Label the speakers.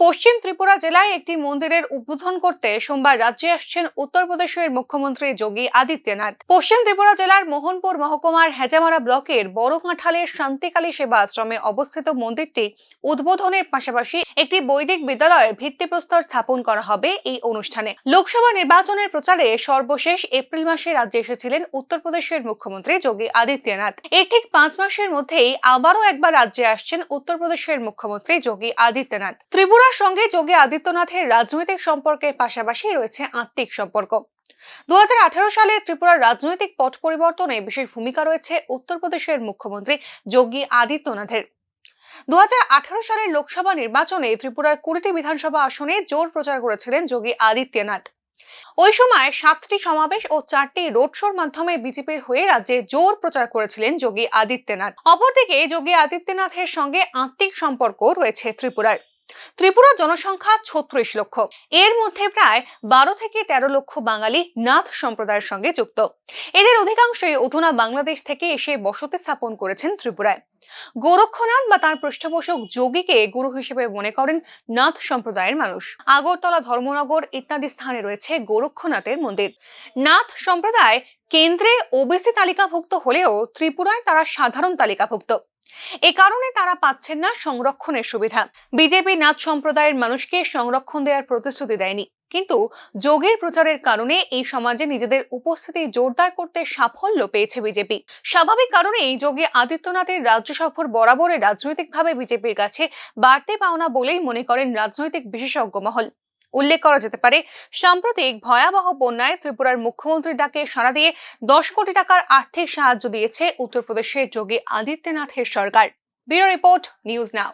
Speaker 1: পশ্চিম ত্রিপুরা জেলায় একটি মন্দিরের উদ্বোধন করতে সোমবার রাজ্যে আসছেন উত্তরপ্রদেশের মুখ্যমন্ত্রী যোগী আদিত্যনাথ। পশ্চিম ত্রিপুরা জেলার মোহনপুর মহকুমার হেজামারা ব্লকের বড় কাঁঠালের শান্তিকালী সেবা আশ্রমে অবস্থিত মন্দিরটি উদ্বোধনের পাশাপাশি একটি বৈদিক বিদ্যালয়ের ভিত্তিপ্রস্তর স্থাপন করা হবে এই অনুষ্ঠানে। লোকসভা নির্বাচনের প্রচারে সর্বশেষ এপ্রিল মাসে রাজ্যে এসেছিলেন উত্তরপ্রদেশের মুখ্যমন্ত্রী যোগী আদিত্যনাথ। এর ঠিক পাঁচ মাসের মধ্যেই আবারও একবার রাজ্যে আসছেন উত্তরপ্রদেশের মুখ্যমন্ত্রী যোগী আদিত্যনাথ। ত্রিপুরার সঙ্গে যোগী আদিত্যনাথের রাজনৈতিক সম্পর্কের পাশাপাশি রয়েছে আত্মিক সম্পর্ক। দু সালে ত্রিপুরার রাজনৈতিক পট পরিবর্তনে বিশেষ ভূমিকা রয়েছে উত্তরপ্রদেশের মুখ্যমন্ত্রী যোগী আদিত্যনাথের। দু সালের লোকসভা নির্বাচনে ত্রিপুরার কুড়িটি বিধানসভা আসনে জোর প্রচার করেছিলেন যোগী আদিত্যনাথ। ওই সময় সাতটি সমাবেশ ও চারটি রোড শোর মাধ্যমে বিজেপির হয়ে রাজ্যে জোর প্রচার করেছিলেন যোগী আদিত্যনাথ। অপরদিকে যোগী আদিত্যনাথের সঙ্গে আত্মিক সম্পর্ক রয়েছে ত্রিপুরার। ত্রিপুরার জনসংখ্যা ছত্রিশ লক্ষ। এর মধ্যে প্রায় বারো থেকে তেরো লক্ষ বাঙালি নাথ সম্প্রদায়ের সঙ্গে যুক্ত। এদের অধিকাংশই অধুনা বাংলাদেশ থেকে এসে বসতি স্থাপন করেছেন ত্রিপুরায়। গোরক্ষনাথ বা তার পৃষ্ঠপোষক যোগীকে গুরু হিসেবে মনে করেন নাথ সম্প্রদায়ের মানুষ। আগরতলা ধর্মনগর ইত্যাদি স্থানে রয়েছে গোরক্ষনাথের মন্দির। নাথ সম্প্রদায় কেন্দ্রে ওবিসি তালিকাভুক্ত হলেও ত্রিপুরায় তারা সাধারণ তালিকাভুক্ত। এ কারণে তারা পাচ্ছেন না সংরক্ষণের সুবিধা। বিজেপি নাচ সম্প্রদায়ের মানুষকে সংরক্ষণ দেওয়ার প্রতিশ্রুতি দেয়নি। কিন্তু যোগের প্রচারের কারণে এই সমাজে নিজেদের উপস্থিতি জোরদার করতে সাফল্য পেয়েছে বিজেপি। স্বাভাবিক কারণেই যোগী আদিত্যনাথের রাজ্য সফর বরাবরে রাজনৈতিকভাবে বিজেপির কাছে বাড়তে পাওনা বলেই মনে করেন রাজনৈতিক বিশেষজ্ঞ মহল। উল্লেখ করা যেতে পারে। সাম্প্রতিক ভয়াবহ বন্যায় ত্রিপুরার মুখ্যমন্ত্রীর ডাকে সাড়া দিয়ে দশ কোটি টাকার আর্থিক সাহায্য দিয়েছে উত্তরপ্রদেশের যোগী আদিত্যনাথের সরকার। Bureau report, news now.